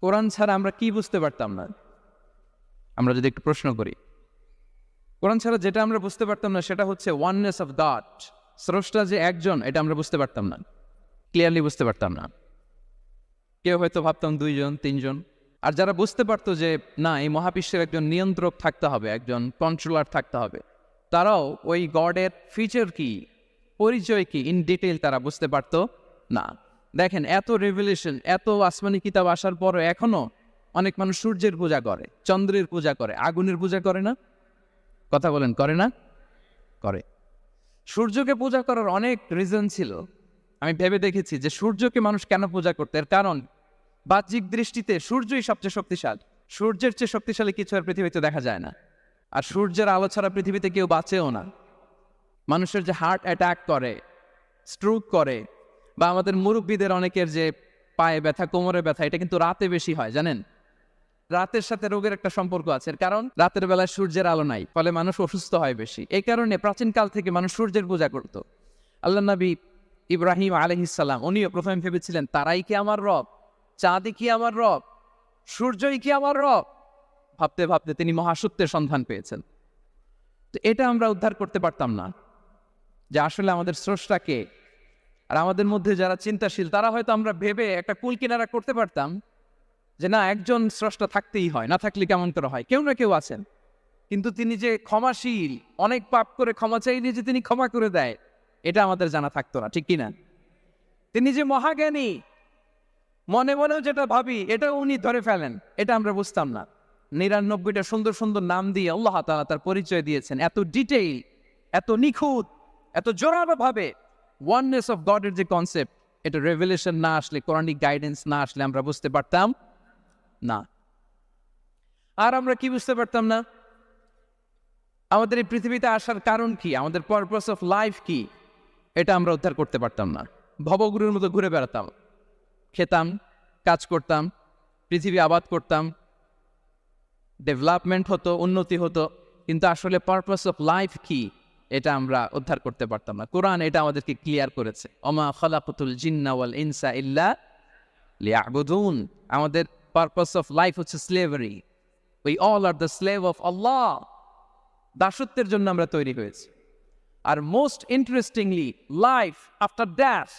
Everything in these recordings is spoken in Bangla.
কোরআন ছাড়া আমরা কি বুঝতে পারতাম না? আমরা যদি একটু প্রশ্ন করি। কোরআন ছাড়া যেটা আমরা বুঝতে পারতাম না, সেটা হচ্ছে ওয়াননেস অফ গড স্রষ্টা যে একজন, এটা আমরা বুঝতে পারতাম না। ক্লিয়ারলি বুঝতে পারতাম না। কেউ হয়তো ভাবতাম দুইজন, তিনজন। আর যারা বুঝতে পারতো যে, না, এই মহাবিশ্বের একজন নিয়ন্ত্রক থাকতে হবে, একজন কন্ট্রোলার থাকতে হবে, তারাও ওই গডের ফিচার কি, পরিচয় কি ইন ডিটেল তারা বুঝতে পারতো না। দেখেন, এত রেভলিউশন এত আসমানি কিতাব আসার পরও এখনও অনেক মানুষ সূর্যের পূজা করে, চন্দ্রের পূজা করে, আগুনের পূজা করে না? কথা বলেন, করে না? করে। সূর্যকে পূজা করার অনেক রিজন ছিল। আমি ভেবে দেখেছি যে সূর্যকে মানুষ কেন পূজা করতে? এর কারণ, বাহ্যিক দৃষ্টিতে সূর্যই সবচেয়ে শক্তিশালী। সূর্যের চেয়ে শক্তিশালী কিছু আর পৃথিবীতে দেখা যায় না। আর সূর্যের আলো ছাড়া পৃথিবীতে কেউ বাঁচেও না। মানুষের যে হার্ট অ্যাটাক করে স্ট্রোক করে বা আমাদের মুরব্বীদের অনেকের যে পায়ে ব্যথা, কোমরে ব্যথা, এটা কিন্তু রাতে বেশি হয়, জানেন? রাতের সাথে রোগের একটা সম্পর্ক আছে কারণ রাতের বেলায় সূর্যের আলো নাই, ফলে মানুষ অসুস্থ হয় বেশি। এই কারণে প্রাচীনকাল থেকে মানুষ সূর্যের পূজা করত। আল্লাহ নবী ইব্রাহিম আলহিসাল্লাম উনিও প্রথমে ভেবেছিলেন, তারাই কি আমার রব? চাঁদই কি আমার রব? সূর্যই কি আমার রব? ভাবতে ভাবতে তিনি মহাসত্যের সন্ধান পেয়েছেন। তো এটা আমরা উদ্ধার করতে পারতাম না। যে আসলে আমাদের স্রষ্টাকে আর আমাদের মধ্যে যারা চিন্তাশীল, তারা হয়তো আমরা ভেবে একটা কুল কিনারা করতে পারতাম যে না, একজন স্রষ্টা থাকতেই হয়, না থাকলে কেমন করে হয়? কেউ না কেউ আছেন। কিন্তু তিনি যে ক্ষমাশীল, অনেক পাপ করে ক্ষমা চাইলে যে তিনি ক্ষমা করে দেয়, এটা আমাদের জানা থাকতো না, ঠিক কিনা? তিনি যে মহাজ্ঞানী, মনে মনেও যেটা ভাবি এটা উনি ধরে ফেলেন, এটা আমরা বুঝতাম না। নিরানব্বইটা সুন্দর সুন্দর নাম দিয়ে আল্লাহ তাআলা তার পরিচয় দিয়েছেন। এত ডিটেইল, এত নিখুঁত, এত জোরালো ভাবে ওয়াননেস অফ গডের যে কনসেপ্ট এটা রেভেলেশন না আসলে কোরআনিক গাইডেন্স না আসলে আমরা বুঝতে পারতাম না। আর আমরা কি বুঝতে পারতাম না? আমাদের এই পৃথিবীতে আসার কারণ কি? আমাদের পারপাস অফ লাইফ কি? এটা আমরা উদ্ধার করতে পারতাম না। ভবগুরুর মতো ঘুরে বেড়াতাম। খেতাম, কাজ করতাম, পৃথিবী আবাদ করতাম। ডেভেলপমেন্ট হতো, উন্নতি হতো। কিন্তু আসলে পারপাস অফ লাইফ কি? এটা আমরা উদ্ধার করতে পারতাম না। কোরআন এটা আমাদেরকে ক্লিয়ার করেছে। অমা খলাকুতুল জিন্না ওয়াল ইনসা ইল্লা লিয়াবুদুন। আমাদের পারপাস অফ লাইফ হচ্ছে slavery we all are the slave of Allah দাসত্বের জন্য আমরা তৈরি হয়েছি। আর most interestingly life after death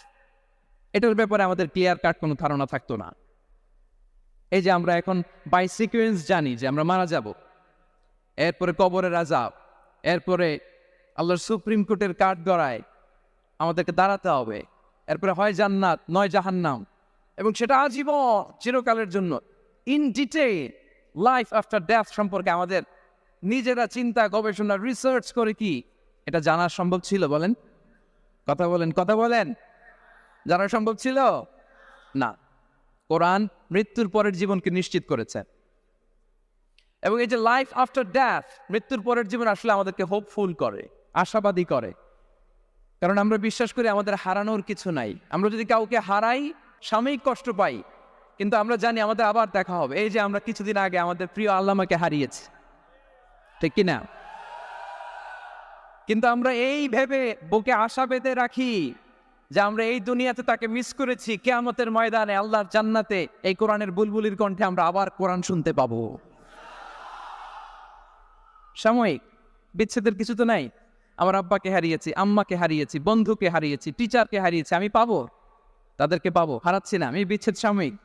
এটার ব্যাপারে আমাদের ক্লিয়ার কাট কোনো ধারণা থাকতো না। এই যে আমরা এখন বাই সিকুয়েন্স জানি যে আমরা মারা যাব। এরপরে কবরের আজাব এরপরে আল্লাহর সুপ্রিম কোর্টের কাঠ গড়ায় আমাদেরকে দাঁড়াতে হবে। এরপরে হয় জান্নাত, নয় জাহান্নাম। এবং সেটা আজীবন চিরকালের জন্য। In detail life after death সম্পর্কে আমাদের নিজেরা চিন্তা, গবেষণা রিসার্চ করে কি? এটা জানা সম্ভব ছিল, বলেন। কথা বলেন কথা বলেন। জানা সম্ভব ছিল? না। কোরআন মৃত্যুর পরের জীবনকে নিশ্চিত করেছে। এবং এই যে লাইফ আফটার ডেথ মৃত্যুর পরের জীবন আসলে আমাদেরকে হোপফুল করে। আশাবাদী করে। কারণ আমরা বিশ্বাস করি আমাদের হারানোর কিছু নাই। আমরা যদি কাউকে হারাই, সাময়িক কষ্ট পাই, কিন্তু আমরা জানি আমাদের আবার দেখা হবে। এই যে আমরা কিছুদিন আগে আমাদের প্রিয় আল্লামাকে হারিয়েছি। ঠিক কিনা? কিন্তু আমরা এই ভেবে বুকে আশা পেতে রাখি যে আমরা এই দুনিয়াতে তাকে মিস করেছি। কেয়ামতের ময়দানে, আল্লাহর জান্নাতে এই কোরআনের বুলবুলির কণ্ঠে আমরা আবার কোরআন শুনতে পাবো। সাময়িক, বিচ্ছেদের কিছু তো নাই। আমার আব্বাকে হারিয়েছি, আম্মাকে হারিয়েছি, বন্ধুকে হারিয়েছি টিচারকে হারিয়েছি, আমি পাবো? তাদেরকে পাবো? হারাচ্ছি না, আমি বিচ্ছেদ সাময়িক।